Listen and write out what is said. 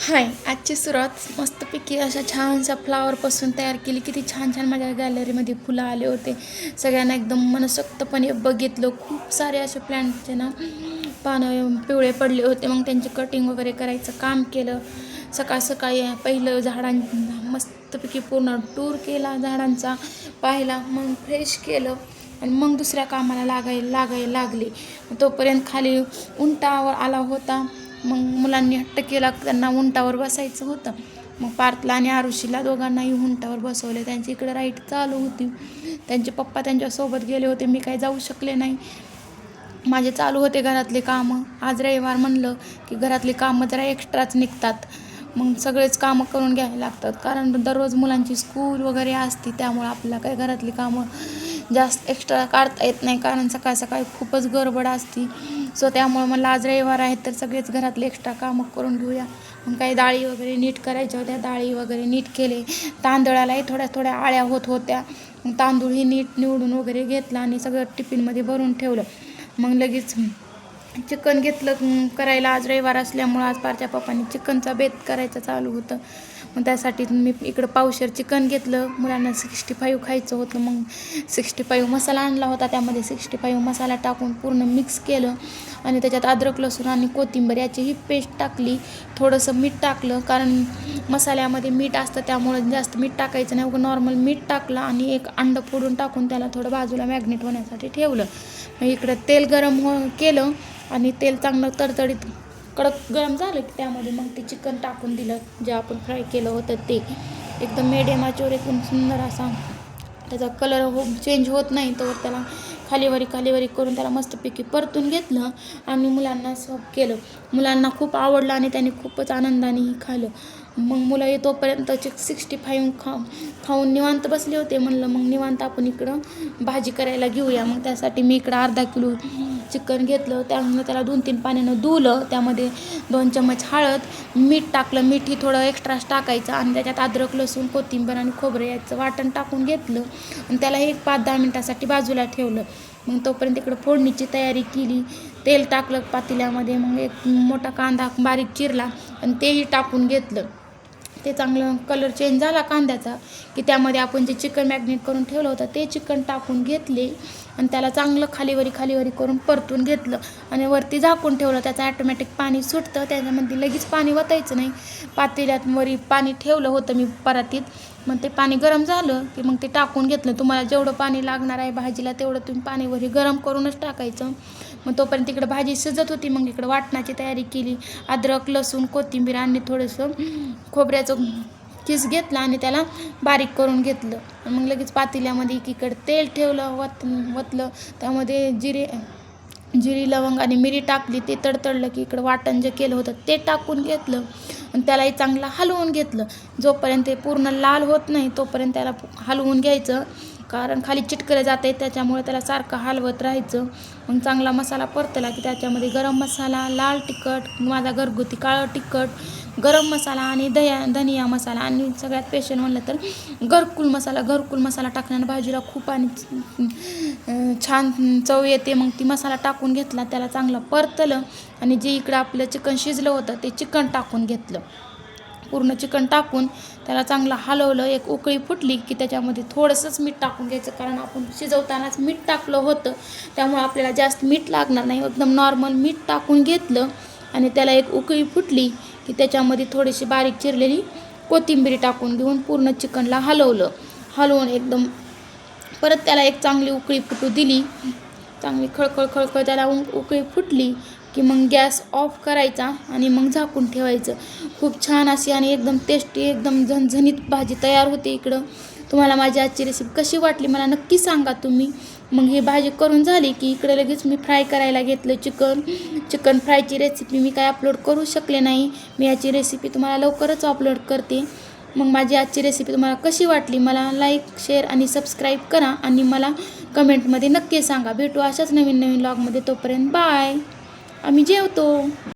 हाय आजची सुरुवात मस्तपैकी अशा छानशा फ्लावरपासून तयार केली. किती छान छान माझ्या गॅलरीमध्ये फुलं आले होते. सगळ्यांना एकदम मनसोक्तपणे बघितलं. खूप सारे असे प्लॅन्टचे ना पानं पिवळे पडले होते. मग त्यांची कटिंग वगैरे करायचं काम केलं. सकाळ सकाळी पहिलं झाडां मस्तपैकी पूर्ण टूर केला झाडांचा. पाहिला मग फ्रेश केलं. आणि मग दुसऱ्या कामाला लागाय लागायला लागले. तोपर्यंत खाली उंटावर आला होता. मग मुलांनी हट्ट केला त्यांना उंटावर बसायचं होतं. मग पार्थला आणि आरुषीला दोघांनाही उंटावर बसवले. त्यांची इकडे राईट चालू होती. त्यांचे पप्पा त्यांच्यासोबत गेले होते. मी काही जाऊ शकले नाही. माझे चालू होते घरातले कामं. आज रविवार म्हणलं की घरातली कामं जरा एक्स्ट्राच निघतात. मग सगळेच कामं करून घ्यायला लागतात. कारण दररोज मुलांची स्कूल वगैरे असते. त्यामुळे आपल्याला काही घरातली कामं जास्त एक्स्ट्रा काढता येत नाही. कारण सकाळ सकाळी खूपच गडबड असती. सो त्यामुळे मला आज रविवार आहेत तर सगळेच घरातले एक्स्ट्रा कामं करून घेऊया. मग काही डाळी वगैरे नीट करायच्या होत्या डाळी वगैरे नीट केले. तांदळालाही थोड्या थोड्या आळ्या होत होत्या. मग तांदूळही नीट निवडून वगैरे घेतला आणि सगळं टिफिनमध्ये भरून ठेवलं. मग लगेच चिकन घेतलं करायला आज रविवार असल्यामुळं आज पारच्या पप्पांनी चिकनचा बेत करायचं चालू होतं. मग त्यासाठी मी इकडं पावशर चिकन घेतलं. मुलांना सिक्स्टी फाईव्ह खायचं होतं. मग सिक्स्टी फाईव्ह मसाला आणला होता. त्यामध्ये सिक्स्टी फाईव्ह मसाला टाकून पूर्ण मिक्स केलं. आणि त्याच्यात अद्रक लसूण आणि कोथिंबीर याचीही पेस्ट टाकली. थोडंसं मीठ टाकलं. कारण मसाल्यामध्ये मीठ असतं. त्यामुळं जास्त मीठ टाकायचं नाही. उगं नॉर्मल मीठ टाकलं आणि एक अंडं फोडून टाकून त्याला थोडं बाजूला मॅग्नेट होण्यासाठी ठेवलं. मग इकडं तेल गरम हो केलं. आणि तेल चांगलं तडतडीत कडक गरम झालं की त्यामध्ये मग ते चिकन टाकून दिलं जे आपण फ्राय केलं होतं ते. एकदम मिडियम आचेवर एकदम सुंदर असा त्याचा कलर हो चेंज होत नाही. तर त्याला खालीवरी खालीवरी करून त्याला मस्तपैकी परतून घेतलं आणि मुलांना सर्व केलं. मुलांना खूप आवडलं आणि त्यांनी खूपच आनंदानेही खाल्लं. मग मुलं येतोपर्यंत चिक सिक्स्टी फाईव्ह खा खाऊन निवांत बसले होते. म्हणलं मग निवांत आपण इकडं भाजी करायला घेऊया. मग त्यासाठी मी इकडं अर्धा किलो चिकन घेतलं. त्यामुळे त्याला दोन तीन पाण्यानं धुलं त्यामध्ये दोन चम्मच हळद मीठ टाकलं. मीठ ही थोडं एक्स्ट्राच टाकायचं आणि त्याच्यात अद्रक लसूण कोथिंबीर आणि खोबरं याचं वाटण टाकून घेतलं. आणि त्याला एक पाच दहा मिनटासाठी बाजूला ठेवलं. मग तोपर्यंत इकडं फोडणीची तयारी केली. तेल टाकलं पातेल्यामध्ये. मग एक मोठा कांदा बारीक चिरला आणि तेही टाकून घेतलं. ते चांगलं कलर चेंज झाला कांद्याचा की त्यामध्ये आपण जे चिकन मॅग्नेट करून ठेवलं होतं ते चिकन टाकून घेतले आणि त्याला चांगलं खालीवरी खालीवरी करून परतून घेतलं. आणि वरती झाकून ठेवलं त्याचं ॲटोमॅटिक पाणी सुटतं त्याच्यामध्ये लगेच पाणी वतायचं नाही. पातेल्यात वरी पाणी ठेवलं होतं मी परातीत. मग ते पाणी गरम झालं की मग ते टाकून घेतलं. तुम्हाला जेवढं पाणी लागणार आहे भाजीला तेवढं तुम्ही पाणी वरी गरम करूनच टाकायचं. मग तोपर्यंत इकडं भाजी शिजत होती मग इकडं वाटणाची तयारी केली. अद्रक लसूण कोथिंबीर आणि थोडंसं खोबऱ्याचं किस घेतला आणि त्याला बारीक करून घेतलं. मग लगेच पातेल्यामध्ये एकीकडं तेल ठेवलं वत वतलं. त्यामध्ये जिरे जिरी लवंग आणि मिरी टाकली. ते तडतडलं की इकडं वाटण जे केलं होतं ते टाकून घेतलं. आणि त्यालाही चांगलं हलवून घेतलं. जोपर्यंत ते पूर्ण लाल होत नाही तोपर्यंत त्याला हलवून घ्यायचं. कारण खाली चिटकलं आहे त्याच्यामुळे त्याला सारखं हलवत राहायचं. मग चांगला मसाला परतला की त्याच्यामध्ये गरम मसाला लाल तिखट माझा घरगुती काळं तिखट गरम मसाला आणि दह्या धनिया मसाला आणि सगळ्यात स्पेशल म्हणलं तर घरकुल मसाला. घरकुल मसाला टाकण्यानं भाजीला खूप आणि छान चव येते. मग ती मसाला टाकून घेतला त्याला चांगलं परतलं आणि जे इकडं आपलं चिकन शिजलं होतं ते चिकन टाकून घेतलं. पूर्ण चिकन टाकून त्याला चांगलं हलवलं एक उकळी फुटली की त्याच्यामध्ये थोडंसंच मीठ टाकून घ्यायचं. कारण आपण शिजवतानाच मीठ टाकलं होतं त्यामुळे आपल्याला जास्त मीठ लागणार नाही. एकदम नॉर्मल मीठ टाकून घेतलं आणि त्याला एक उकळी फुटली की त्याच्यामध्ये थोडीशी बारीक चिरलेली कोथिंबीर टाकून घेऊन पूर्ण चिकनला हलवलं. हलवून एकदम परत त्याला एक चांगली उकळी फुटू दिली. चांगली खळखळ खळखळ त्याला उकळी फुटली. की मग गॅस ऑफ करायचा आणि मग झाकून ठेवायचं. खूप छान अशी आणि एकदम टेस्टी एकदम झणझणीत भाजी तयार होते इकडं. तुम्हाला माझी आजची रेसिपी कशी वाटली मला नक्की सांगा तुम्ही. मग ही भाजी करून झाली की इकडे लगेच मी फ्राय करायला घेतलं चिकन चिकन फ्रायची रेसिपी मी काय अपलोड करू शकले नाही. मी याची रेसिपी तुम्हाला लवकरच अपलोड करते. मग माझी आजची रेसिपी तुम्हाला कशी वाटली मला लाईक शेअर आणि सबस्क्राईब करा आणि मला कमेंटमध्ये नक्की सांगा. भेटू अशाच नवीन नवीन लॉगमध्ये तोपर्यंत bye a mình chào tôi.